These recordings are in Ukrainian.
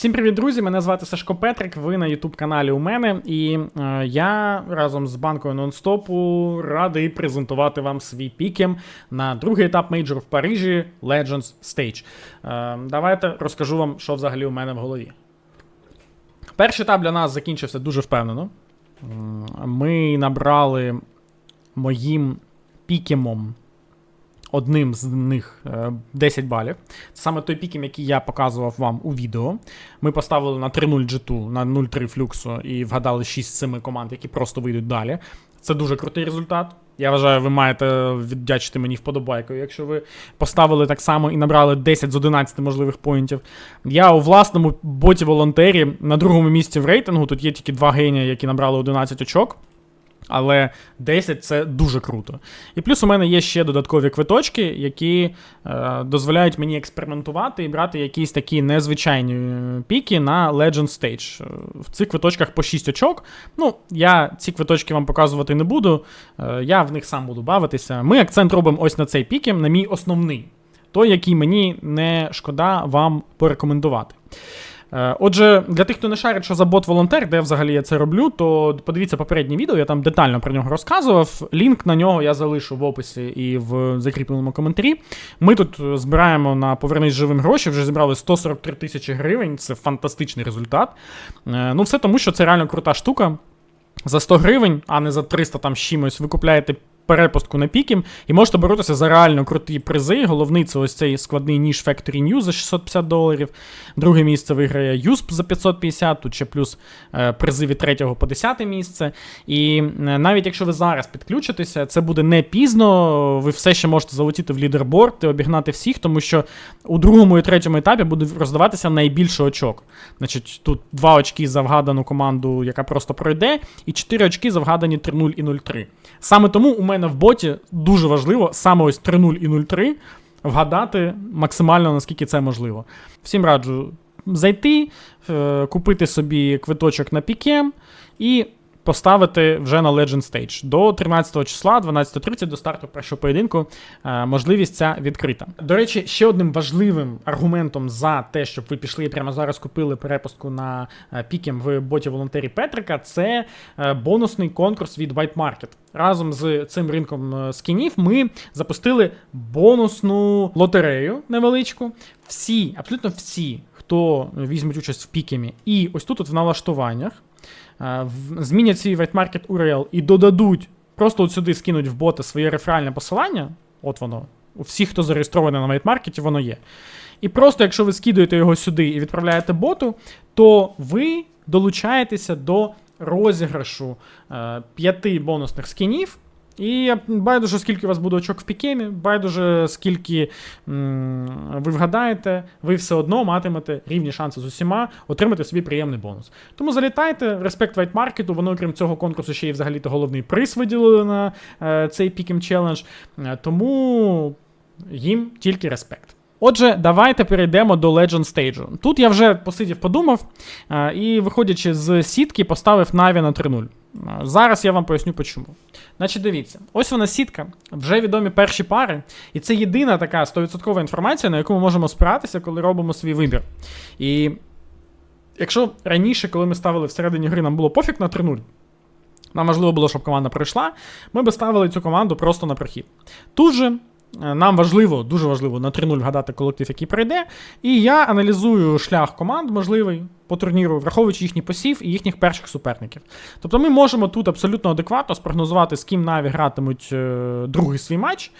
Всім привіт, друзі! Мене звати Сашко Петрик. Ви на youtube каналі у мене. І е, я разом з банкою нонстопу радий презентувати вам свій пікем на другий етап мейджор в Парижі Legends Stage. Е, давайте розкажу вам, що взагалі у мене в голові. Перший етап для нас закінчився дуже впевнено. Ми набрали моїм пікемом одним з них е, 10 балів. Це саме той пікем, який я показував вам у відео. Ми поставили на 3-0 G2, на 0-3 флюксу і вгадали 6-7 команд, які просто вийдуть далі. Це дуже крутий результат. Я вважаю, ви маєте віддячити мені вподобайкою, якщо ви поставили так само і набрали 10 з 11 можливих поінтів. Я у власному боті волонтері на другому місці в рейтингу. Тут є тільки два генія, які набрали 11 очок. Але 10 це дуже круто. І плюс у мене є ще додаткові квиточки, які е, дозволяють мені експериментувати і брати якісь такі незвичайні е, піки на Legend Stage. Е, В цих квиточках по 6 очок. Ну, я ці квиточки вам показувати не буду. Е, я в них сам буду бавитися. Ми акцент робимо ось на цей пікем, на мій основний. Той, який мені не шкода вам порекомендувати. Е, Отже, для тих, хто не шарить, що за бот-волонтер, де взагалі я це роблю, то подивіться попереднє відео, я там детально про нього розказував. Лінк на нього я залишу в описі і в закріпленому коментарі. Ми тут збираємо на повернись живим гроші, вже зібрали 143 тисячі гривень. Це фантастичний результат. Е, Ну, все тому, що це реально крута штука. За 100 гривень, а не за 300 там з чимось, ви купляєте перепустку на пікім і можете боротися за реально круті призи. Головний це ось цей складний ніж Factory News за 650 доларів. Друге місце виграє USP за 550, тут ще плюс е, призи від 3 по 10 місце. І е, навіть якщо ви зараз підключитеся, це буде не пізно. Ви все ще можете залетіти в лідерборд і обігнати всіх, тому що у другому і третьому етапі буде роздаватися найбільше очок. Значить, тут 2 очки за вгадану команду, яка просто пройде, і 4 очки за вгадані 3-0 і 0-3. Саме тому у мене в боті дуже важливо саме ось 3-0 і 0-3 вгадати максимально наскільки це можливо. Всім раджу зайти, е, купити собі квиточок на пікем і поставити вже на Legend Stage. До 13 числа, 12.30 до старту першого поєдинку, е, можливість ця відкрита. До речі, ще одним важливим аргументом за те, щоб ви пішли і прямо зараз купили перепустку на пікем в боті волонтері Петрика, це е, бонусний конкурс від White Market. Разом з цим ринком е, скінів ми запустили бонусну лотерею невеличку. Всі, абсолютно всі, хто візьмуть участь в пікемі, і ось тут от в налаштуваннях змінять свій White Market URL і додадуть, просто от сюди скинуть в бота своє реферальне посилання. От воно. У всіх, хто зареєстрований на вайтмаркеті, воно є. І просто, якщо ви скидуєте його сюди і відправляєте боту, то ви долучаєтеся до розіграшу е, п'яти бонусних скінів. І байдуже, скільки у вас буде очок в пікемі, байдуже, скільки м, ви вгадаєте, ви все одно матимете рівні шанси з усіма отримати собі приємний бонус. Тому залітайте, респект White Market, Воно, окрім цього конкурсу, ще й взагалі-то головний приз виділили на е, цей пікем челендж. Тому їм тільки респект. Отже, давайте перейдемо до Legend Stage. Тут я вже посидів, подумав, е, і, виходячи з сітки, поставив Наві на 3-0. Е, Зараз я вам поясню почому. Значить, дивіться, ось вона сітка, вже відомі перші пари, і це єдина така 100% інформація, на яку ми можемо спиратися, коли робимо свій вибір. І якщо раніше, коли ми ставили всередині гри, нам було пофіг на 3-0, нам важливо було, щоб команда пройшла, ми би ставили цю команду просто на прохід. Тут же нам важливо, дуже важливо на 3-0 вгадати колектив, який пройде. І я аналізую шлях команд можливий по турніру, враховуючи їхній посів і їхніх перших суперників. Тобто ми можемо тут абсолютно адекватно спрогнозувати, з ким Наві гратимуть е, другий свій матч.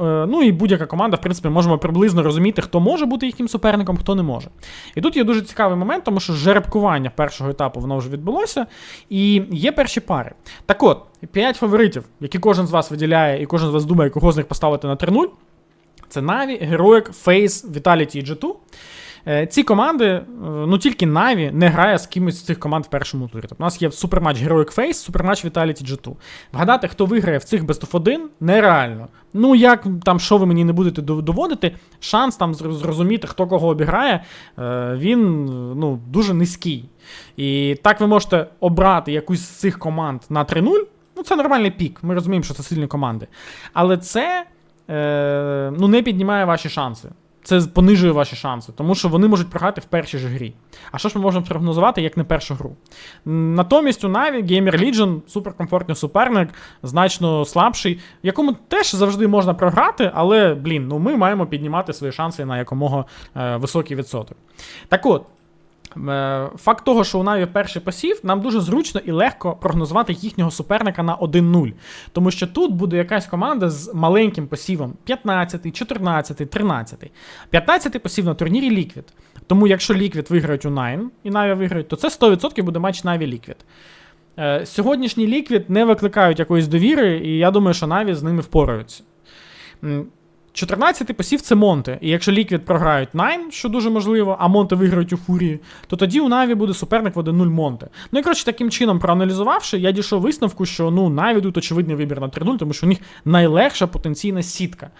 Е, Ну і будь-яка команда, в принципі, можемо приблизно розуміти, хто може бути їхнім суперником, хто не може. І тут є дуже цікавий момент, тому що жеребкування першого етапу воно вже відбулося, і є перші пари. Так от, 5 фаворитів, які кожен з вас виділяє, і кожен з вас думає, кого з них поставити на 3-0. Це Наві, Героїк, Фейс, Віталіті і G2. Е, Ці команди, е, ну тільки Na'Vi не грає з кимось з цих команд в першому турі. Тобто у нас є суперматч Heroic Face, суперматч Vitality G2. Вгадати, хто виграє в цих Best of 1, нереально. Ну, як там, що ви мені не будете доводити, шанс там зрозуміти, хто кого обіграє, е, він ну, дуже низький. І так ви можете обрати якусь з цих команд на 3-0. Ну, це нормальний пік. Ми розуміємо, що це сильні команди. Але це ну, не піднімає ваші шанси. Це понижує ваші шанси, тому що вони можуть програти в першій же грі. А що ж ми можемо прогнозувати, як не першу гру? Натомість у Наві Gamer Legion суперкомфортний суперник, значно слабший, якому теж завжди можна програти, але, блін, ну ми маємо піднімати свої шанси на якомога е, високий відсоток. Так от. Е, Факт того, що у Наві перший посів, нам дуже зручно і легко прогнозувати їхнього суперника на 1-0. Тому що тут буде якась команда з маленьким посівом 15, 14, 13. 15 посів на турнірі Liquid. Тому якщо Liquid виграють у Nine і Наві виграють, то це 100% буде матч Наві Liquid. Е, Сьогоднішні Liquid не викликають якоїсь довіри, і я думаю, що Наві з ними впораються. М, 14-й посів це Монте. І якщо Liquid програють Nine, що дуже можливо, а Монте виграють у Фурії, то тоді у Наві буде суперник в 1-0 Монте. Ну і коротше, таким чином, проаналізувавши, я дійшов висновку, що ну Наві тут очевидний вибір на 3-0, тому що у них найлегша потенційна сітка.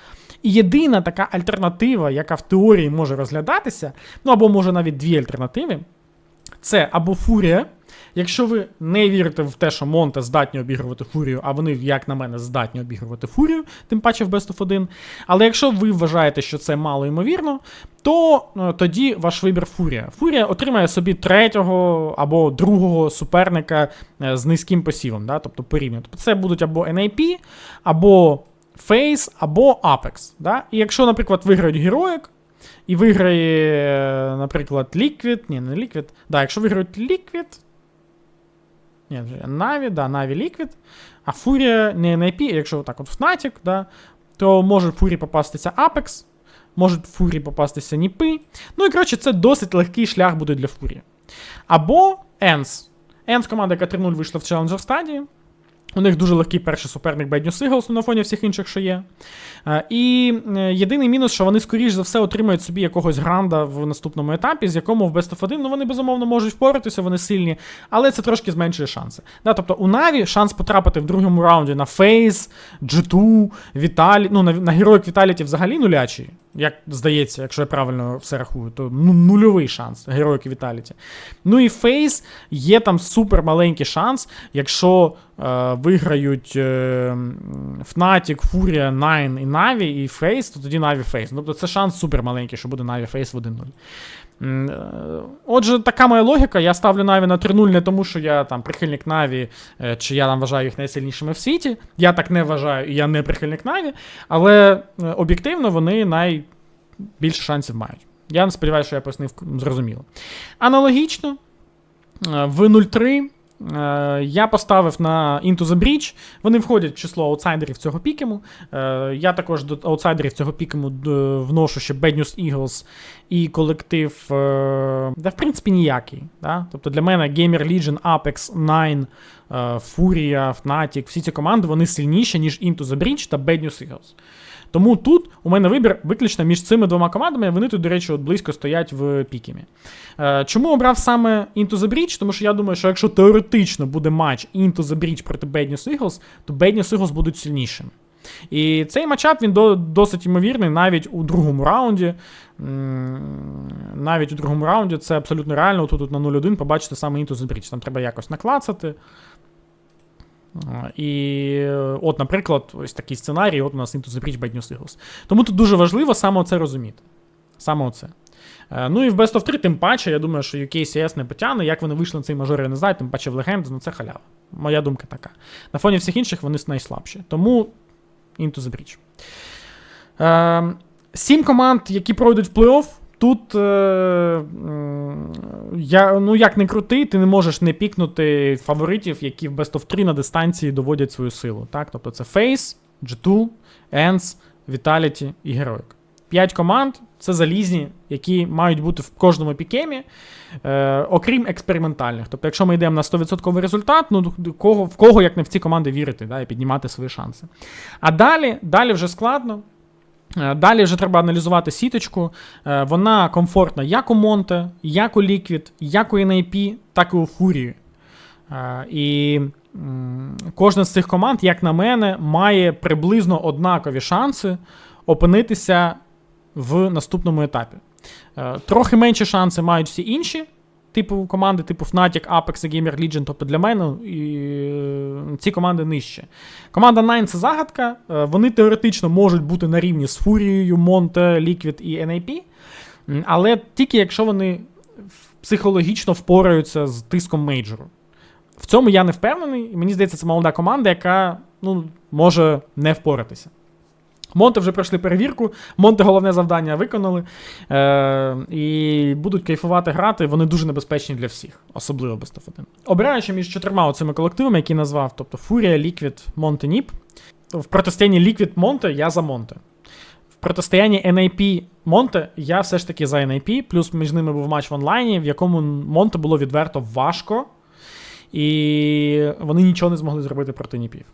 І єдина така альтернатива, яка в теорії може розглядатися, ну або може навіть дві альтернативи, це або Фурія. Якщо ви не вірите в те, що Монте здатні обігрувати Фурію, а вони, як на мене, здатні обігрувати Фурію, тим паче в Best of 1. Але якщо ви вважаєте, що це мало ймовірно, то е, тоді ваш вибір Фурія. Фурія отримає собі третього або другого суперника е, з низьким посівом, да? тобто порівняно. Тобто це будуть або NIP, або Face, або Apex. Да? І якщо, наприклад, виграють Героїк, і виграє, е, наприклад, Liquid, ні, не Liquid, да, якщо виграють Liquid, ні, Na'Vi, да, Na'Vi Liquid, а Фурія не NIP, якщо так от Fnatic, да, то може Фурі попастися Apex, може Фурі попастися Ніпи. Ну і коротше, це досить легкий шлях буде для Фурії. Або ENS. ENS команда, яка 3-0 вийшла в Challenger стадії. У них дуже легкий перший суперник Bad News Eagles на фоні всіх інших, що є. Е, І е, єдиний мінус, що вони, скоріш за все, отримають собі якогось гранда в наступному етапі, з якому в Best of 1, ну вони безумовно можуть впоратися, вони сильні, але це трошки зменшує шанси. Да, тобто у Наві шанс потрапити в другому раунді на Фейс, G2, Віталі, ну на, на героїк Віталіті взагалі нулячий. Як здається, якщо я правильно все рахую, то ну, нульовий шанс героїки Віталіті. Ну і Фейс є там супер маленький шанс, якщо е, виграють е, Fnatic, Furia, Nine і Наві, і Фейс, то тоді Наві Фейс. Тобто це шанс супер маленький, що буде Наві Фейс в 1-0. Е, Отже, така моя логіка. Я ставлю Наві на 3-0 не тому, що я там прихильник Наві, е, чи я там вважаю їх найсильнішими в світі. Я так не вважаю, і я не прихильник Наві, але е, об'єктивно вони найбільше шансів мають. Я сподіваюся, що я пояснив зрозуміло. Аналогічно, в 0-3 е, я поставив на Into the Breach. Вони входять в число аутсайдерів цього пікему. Е, Я також до аутсайдерів цього пікему вношу ще Bad News Eagles і колектив. е, Да, в принципі, ніякий. Да? Тобто для мене Gamer Legion, Apex, Nine, е, Furia, Fnatic, всі ці команди вони сильніші, ніж Into the Breach та Bad News Eagles. Тому тут у мене вибір виключно між цими двома командами. Вони тут, до речі, от близько стоять в пікемі. Е, чому обрав саме Into the Breach? Тому що я думаю, що якщо теоретично буде матч Into the Breach проти Bad News Eagles, то Bad News Eagles будуть сильнішими. І цей матчап він досить ймовірний навіть у другому раунді. Навіть у другому раунді це абсолютно реально. Тут, тут на 0-1 побачите саме Into the Breach. Там треба якось наклацати. І е, от, наприклад, ось такий сценарій, от у нас Into the Breach Bad News Eagles. Тому тут дуже важливо саме це розуміти. Саме оце. Е, Ну і в Best of 3, тим паче, я думаю, що UKCS не потягне. Як вони вийшли на цей мажор, я не знаю, тим паче в Legends, ну це халява. Моя думка така. На фоні всіх інших вони найслабші. Тому Into the Breach. Е, Сім команд, які пройдуть в плей-офф. Тут, е, я, ну як не крути, ти не можеш не пікнути фаворитів, які в Best of 3 на дистанції доводять свою силу. Так? Тобто це Face, G2, ENS, Vitality і Heroic. П'ять команд це залізні, які мають бути в кожному пікемі, е, окрім експериментальних. Тобто, якщо ми йдемо на 100% результат, ну кого, в кого як не в ці команди вірити да, і піднімати свої шанси. А далі, далі вже складно. Е, Далі вже треба аналізувати сіточку. Е, Вона комфортна як у Монте, як у Liquid, як у NIP, так і у Фурії. Е, І кожна з цих команд, як на мене, має приблизно однакові шанси опинитися в наступному етапі. Трохи менші шанси мають всі інші типу команди, типу Fnatic, Apex і Gamer Legion, тобто для мене і, е, ці команди нижче. Команда Nine це загадка. е, Вони теоретично можуть бути на рівні з Фурією, Монте, Liquid і NAP, але тільки якщо вони психологічно впораються з тиском мейджору. В цьому я не впевнений, і мені здається, це молода команда, яка ну, може не впоратися. Монте вже пройшли перевірку, Монте головне завдання виконали. Е, і будуть кайфувати грати. Вони дуже небезпечні для всіх, особливо без топ-1. Обираючи між чотирма оцими колективами, які назвав, тобто Фурія, Ліквід, Монте, Ніп. В протистоянні Ліквід Монте я за Монте. В протистоянні NIP Монте я все ж таки за NIP, плюс між ними був матч в онлайні, в якому Монте було відверто важко, і вони нічого не змогли зробити проти Ніпів.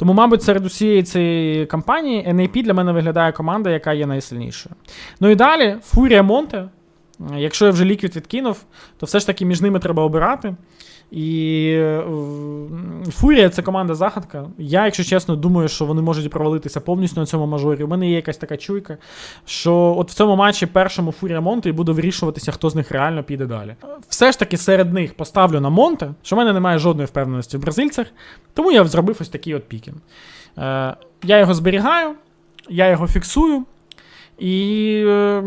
Тому, мабуть, серед усієї цієї кампанії NAP для мене виглядає команда, яка є найсильнішою. Ну і далі, Фурія Монте. Якщо я вже ліквід відкинув, то все ж таки між ними треба обирати. І е, Фурія це команда загадка. Я, якщо чесно, думаю, що вони можуть провалитися повністю на цьому мажорі. У мене є якась така чуйка, що от в цьому матчі першому Фурія Монте і буде вирішуватися, хто з них реально піде далі. Все ж таки серед них поставлю на Монте, що в мене немає жодної впевненості в бразильцях, тому я зробив ось такий от пікін. Е, я його зберігаю, я його фіксую. І е,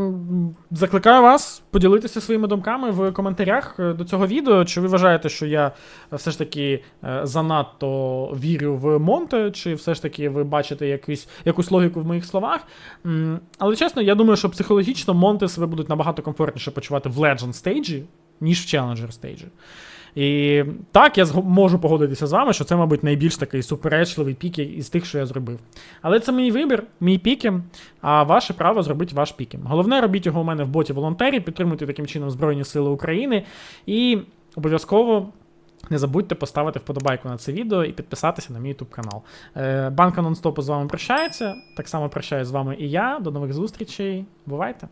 закликаю вас поділитися своїми думками в коментарях е, до цього відео. Чи ви вважаєте, що я все ж таки е, занадто вірю в Монте, чи все ж таки ви бачите якусь, якусь логіку в моїх словах? Але чесно, я думаю, що психологічно Монте себе будуть набагато комфортніше почувати в Legend стейджі, ніж в Challenger стейджі. І так, я можу погодитися з вами, що це, мабуть, найбільш такий суперечливий пік із тих, що я зробив. Але це мій вибір, мій пікем, а ваше право зробити ваш пікем. Головне, робіть його у мене в боті волонтері, підтримуйте таким чином Збройні Сили України і обов'язково. Не забудьте поставити вподобайку на це відео і підписатися на мій YouTube канал. Е, Банка Нонстопу з вами прощається. Так само прощаюсь з вами і я. До нових зустрічей. Бувайте!